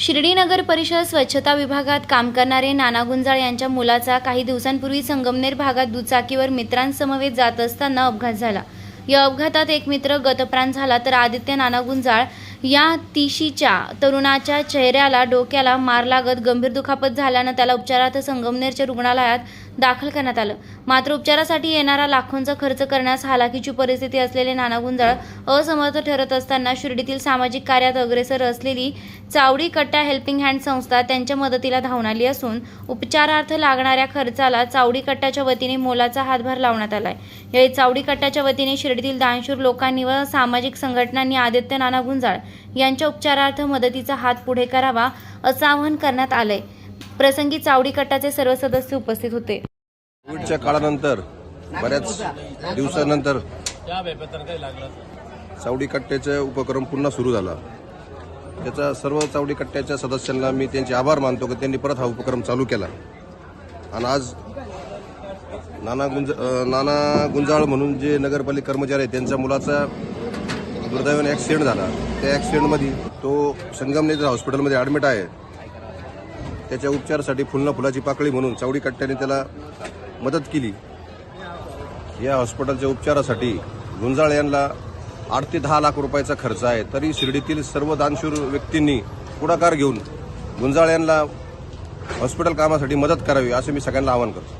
शिर्डी नगर परिषद स्वच्छता विभागात काम करणारे नाना गुंजाळ यांच्या मुलाचा काही दिवसांपूर्वी संगमनेर भागात दुचाकीवर मित्रांसमवेत जात असताना अपघात झाला. या अपघातात एक मित्र गतप्राण झाला तर आदित्य नाना गुंजाळ या तिशीच्या तरुणाच्या चेहऱ्याला डोक्याला मार लागत गंभीर दुखापत झाल्यानं त्याला उपचारार्थ संगमनेरच्या रुग्णालयात दाखल करण्यात आलं. मात्र उपचारासाठी येणारा लाखोंचा खर्च करण्यास हालाकीची परिस्थिती असलेले नाना गुंजाळ असमर्थ ठरत असताना शिर्डीतील सामाजिक कार्यात अग्रेसर असलेली चावडी कट्टा हेल्पिंग हँड संस्था त्यांच्या मदतीला धावून आली असून उपचारार्थ लागणाऱ्या खर्चाला चावडी कट्टाच्या वतीने मोलाचा हातभार लावण्यात आलाय. या चावडी कट्टाच्या वतीने शिर्डीतील दानशूर लोकांनी व सामाजिक संघटनांनी आदित्य नाना गुंजाळ यांच्या उपचारार्थ मदतीचा हात पुढे करावा असं आवाहन करण्यात आलंय. प्रसंगी चावडी कट्टाचे सर्व सदस्य उपस्थित होते. कोविडच्या काळानंतर बऱ्याच दिवसानंतर चावडी कट्ट्याचा उपक्रम पुन्हा सुरू झाला. त्याचा सर्व चावडी कट्ट्याच्या सदस्यांना मी त्यांचे आभार मानतो की त्यांनी परत हा उपक्रम चालू केला. आणि आज नाना गुंज नाना गुंजाळ म्हणून जे नगरपालिका कर्मचारी आहेत त्यांच्या मुलाचा दुर्दैवाने ॲक्सिडेंट झाला. त्या ॲक्सिडेंटमध्ये तो संगमनेर हॉस्पिटलमध्ये ॲडमिट आहे त्याच्या उपचारासाठी फुलना फुलाची पाकळी म्हणून चावडी कट्ट्याने त्याला मदत केली. या हॉस्पिटलच्या उपचारासाठी गुंजाळ यांना आठ ते दहा लाख रुपयाचा खर्च आहे. तरी शिर्डीतील सर्व दानशूर व्यक्तींनी पुढाकार घेऊन गुंजाळ यांना हॉस्पिटल कामासाठी मदत करावी असं मी सगळ्यांना आवाहन करतो.